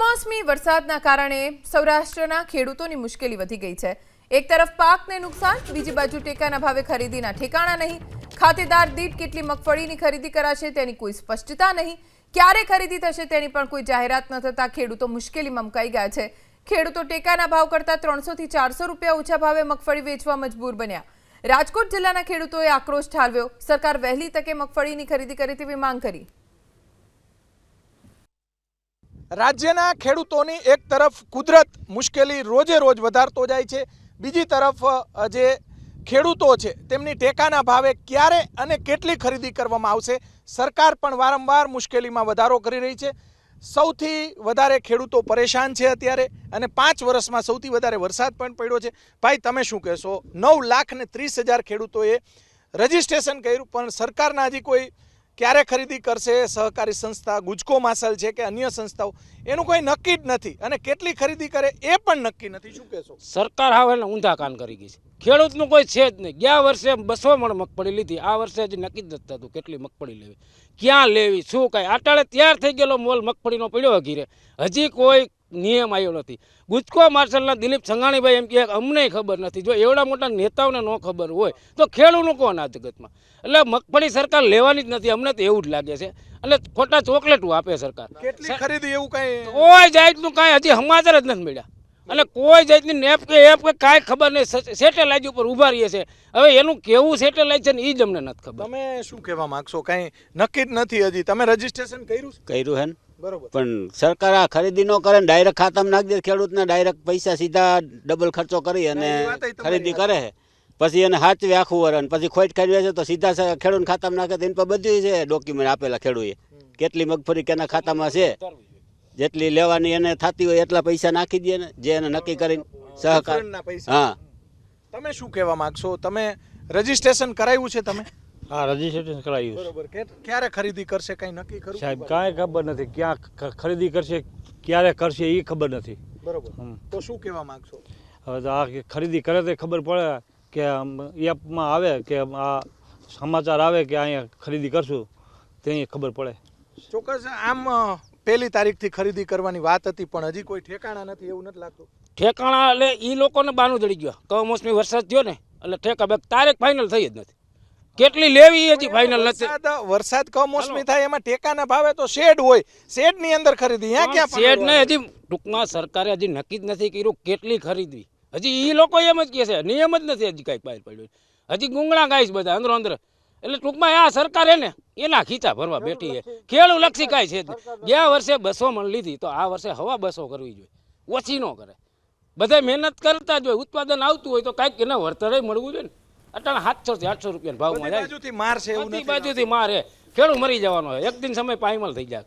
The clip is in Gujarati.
કમોસમી વરસાદના કારણે સૌરાષ્ટ્રના ખેડૂતોની મુશ્કેલી વધી ગઈ છે. એક તરફ પાકને નુકસાન, બીજી બાજુ ટેકાના ભાવે ખરીદીના ઠેકાણા નહીં. ખાતેદાર દીઠ કેટલી મગફળીની ખરીદી કરાશે તેની કોઈ સ્પષ્ટતા નહીં. ક્યારે ખરીદી થશે તેની પણ કોઈ જાહેરાત ન થતા ખેડૂતો મુશ્કેલીમાં મુકાઈ ગયા છે. ખેડૂતો ટેકાના ભાવ કરતાં ત્રણસો થી ચારસો રૂપિયા ઓછા ભાવે મગફળી વેચવા મજબૂર બન્યા. રાજકોટ જિલ્લાના ખેડૂતોએ આક્રોશ ઠાલવ્યો. સરકાર વહેલી તકે મગફળીની ખરીદી કરે તેવી માંગ કરી. રાજ્યના ખેડૂતોની એક તરફ કુદરત મુશ્કેલી રોજે રોજ વધારતો જાય છે, બીજી તરફ જે ખેડૂતો છે, તેમની ટેકાના ભાવે ક્યારે અને કેટલી ખરીદી કરવામાં આવશે, સરકાર પણ વારંવાર મુશ્કેલીમાં વધારો કરી રહી છે. સૌથી વધારે ખેડૂતો પરેશાન છે અત્યારે અને પાંચ વર્ષમાં સૌથી વધારે વરસાદ પણ પડ્યો છે. ભાઈ, તમે શું કહેશો? નવ લાખ ને ત્રીસ હજાર ખેડૂતોએ રજીસ્ટ્રેશન કર્યું, પણ સરકારના હજી કોઈ ક્યારે ખરીદી કરશે? સહકારી સંસ્થા ગુજકો માસલ છે કે અન્ય સંસ્થાઓ? એનું કોઈ નક્કી જ નથી. અને કેટલી ખરીદી કરે એ પણ નક્કી નથી. શું કહેશો? સરકાર હવે ઊંધા કાન કરી ગઈ છે. ખેડૂતનું કોઈ છે જ નહીં. ગયા વર્ષે બસો મણ મગફળી લીધી. આ વર્ષે હજી નક્કી જ નથી થતું કેટલી મગફળી લેવી. ક્યાં લેવી? શું કાંઈ? આટાળે તૈયાર થઈ ગયેલો મોલ મગફળીનો પડ્યો ઘીરે હજી કોઈ નિયમ આવ્યો નથી. ગુજકો માર્શલના દિલીપ સંઘાણીભાઈ એમ કહે અમને ખબર નથી. જો એવડા મોટા નેતાઓને ન ખબર હોય તો ખેડૂતનું કોણ આ જગતમાં? એટલે મગફળી સરકાર લેવાની જ નથી. અમને તો એવું જ લાગે છે. એટલે ખોટા ચોકલેટો આપે સરકાર. ખરીદી એવું કઈ? કોઈ જાતનું કાંઈ હજી સમાચાર જ નથી મળ્યા. અને કોઈ જાતની નેપ કે એપ કે કાંઈ ખબર નહીં. સેટેલાઇટ ઉપર ઊભા રહીએ છે. હવે એનું કેવું સેટેલાઇટ છે ને એ જ અમને નથી ખબર. તમે શું કહેવા માંગશો? કઈ નક્કી જ નથી હજી. તમે રજીસ્ટ્રેશન કર્યું કર્યું હે ને. બરોબર. પણ સરકાર આ ખરીદી ન કરે ને ડાયરેક્ટ ખાતામાં નાખી દે ખેડૂતને ડાયરેક્ટ પૈસા સીધા ડબલ ખર્ચો કરી અને ખરીદી કરે. પછી એને હાચવે આખું વરણ પછી ખોટ ખાઈ છે તો સીધા ખેડૂત ખાતામાં નાખે તો એની પર બધું છે ડોક્યુમેન્ટ આપેલા ખેડૂએ. કેટલી મગફળી કેના ખાતામાં છે? જેટલી લેવાની એને થતી હોય એટલા પૈસા નાખી દે ને જે એને નક્કી કરીને સહકાર. હા. તમે શું કહેવા માંગશો? તમે રજીસ્ટ્રેશન કરાવ્યું છે તમે? હા રજીસ્ટ્રેશન કરાવ્યું છે. બરોબર. કે- ક્યારે ખરીદી કરશે કઈ નક્કી કરું સાહેબ કાંઈ ખબર નથી. ક્યાં ખ- ખરીદી કરશે ક્યારે કરશે એ ખબર નથી. બરોબર. હમ. તો શું કહેવા માંગશો? હવે તો આ કે ખરીદી કરે તો ખબર પડે કે આમ એપમાં આવે કે આ સમાચાર આવે કે અહીંયા ખરીદી કરશું તે અહીંયા ખબર પડે. ચોક્કસ આમ અ, પહેલી તારીખથી ખરીદી કરવાની વાત હતી પણ હજી કોઈ ઠેકાણા નથી એવું નથી લાગતું. ઠેકાણા એટલે એ લોકોને બાનું ચડી ગયો. કમોસમી વરસાદ થયો ને એટલે ઠેકા બે તારીખ ફાઇનલ થઈ જ નથી. કેટલી લેવી એ હજી ફાઇનલ નથી. વરસાદ વરસાદ કમોસમી થાય એમાં ટેકાના ભાવે તો શેડ હોય. શેડની અંદર ખરીદી. ત્યાં ક્યાં શેડ ને હજી ટૂંકમાં સરકારે હજી નક્કી જ નથી કર્યું કેટલી ખરીદવી. હજી એ લોકો એમ જ કહે છે નિયમ જ નથી હજી કાંઈ બહાર પડ્યું. હજી ગુંગળા છે બધા અંદરો અંદર. એટલે ટૂંકમાં આ સરકાર હે ને એના ખીચા ભરવા બેઠી છે. ખેડૂત લક્ષી કાંઈ છે ગયા વર્ષે બસો મણ લીધી તો આ વર્ષે હવા બસો કરવી જોઈએ. ઓછી ન કરે. બધા મહેનત કરતા જ હોય ઉત્પાદન આવતું હોય તો કાંઈક એને વળતરે મળવું જોઈએ ને. અટાણે સાતસો થી આઠસો રૂપિયા ભાવમાં બધી જાય. બાજુથી માર છે એવું બધી બાજુથી મારે ખેડૂત મરી જવાનો હોય એક દિન સમય પાયમલ થઈ જાય